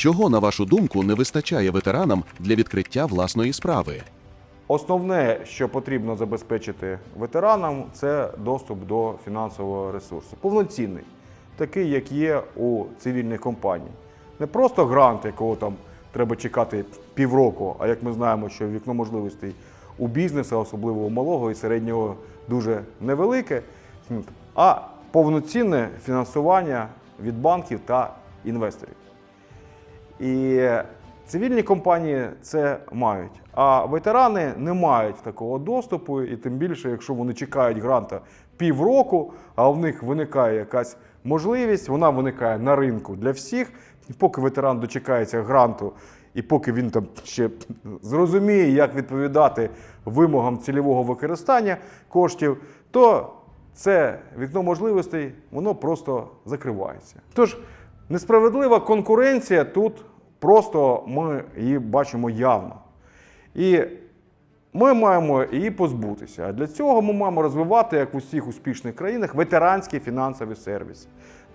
Чого, на вашу думку, не вистачає ветеранам для відкриття власної справи? Основне, що потрібно забезпечити ветеранам, це доступ до фінансового ресурсу. Повноцінний, такий, як є у цивільних компаній. Не просто грант, якого там треба чекати півроку, а як ми знаємо, що вікно можливостей у бізнесу, особливо у малого і середнього, дуже невелике, а повноцінне фінансування від банків та інвесторів. І цивільні компанії це мають. А ветерани не мають такого доступу, і тим більше, якщо вони чекають гранта півроку, а в них виникає якась можливість, вона виникає на ринку для всіх. І поки ветеран дочекається гранту, і поки він там ще зрозуміє, як відповідати вимогам цільового використання коштів, то це вікно можливостей воно просто закривається. Тож несправедлива конкуренція тут просто ми її бачимо явно. І ми маємо її позбутися. А для цього ми маємо розвивати, як в усіх успішних країнах, ветеранський фінансовий сервіс.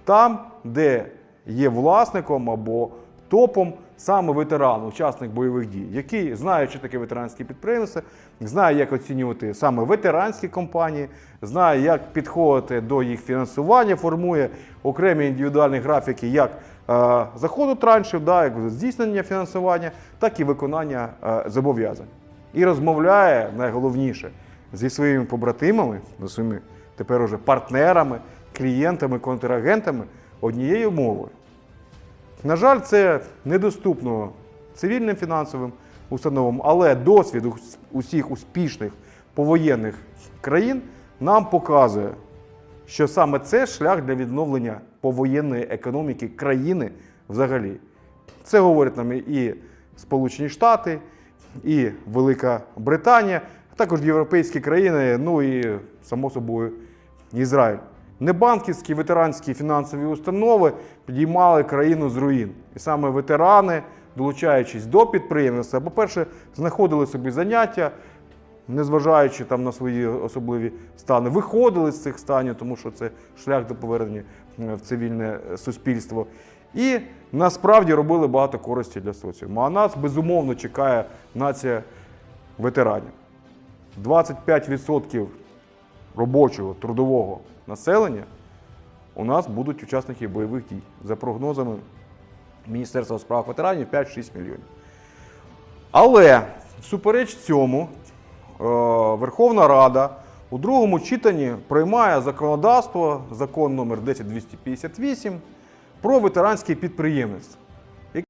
Там, де є власником або топом саме ветеран, учасник бойових дій, який знає, що таке ветеранське підприємство, знає, як оцінювати саме ветеранські компанії, знає, як підходити до їх фінансування, формує окремі індивідуальні графіки, як е, заходу траншів, да, як здійснення фінансування, так і виконання е, зобов'язань. І розмовляє найголовніше зі своїми побратимами, зі своїми тепер уже партнерами, клієнтами, контрагентами однією мовою. На жаль, це недоступно цивільним фінансовим установам, але досвід усіх успішних повоєнних країн нам показує, що саме це шлях для відновлення повоєнної економіки країни взагалі. Це говорять нам і Сполучені Штати, і Велика Британія, а також європейські країни, ну і само собою Ізраїль. Небанківські ветеранські фінансові установи підіймали країну з руїн. І саме ветерани, долучаючись до підприємництва, по-перше, знаходили собі заняття, незважаючи там на свої особливі стани, виходили з цих станів, тому що це шлях до повернення е, в цивільне е, суспільство. І насправді робили багато користі для соціуму. А нас безумовно чекає нація ветеранів. 25% робочого трудового населення у нас будуть учасники бойових дій. За прогнозами Міністерства у справах ветеранів 5-6 мільйонів. Але всупереч цьому е, Верховна Рада у другому читанні приймає законодавство, закон номер 10258 про ветеранське підприємництво.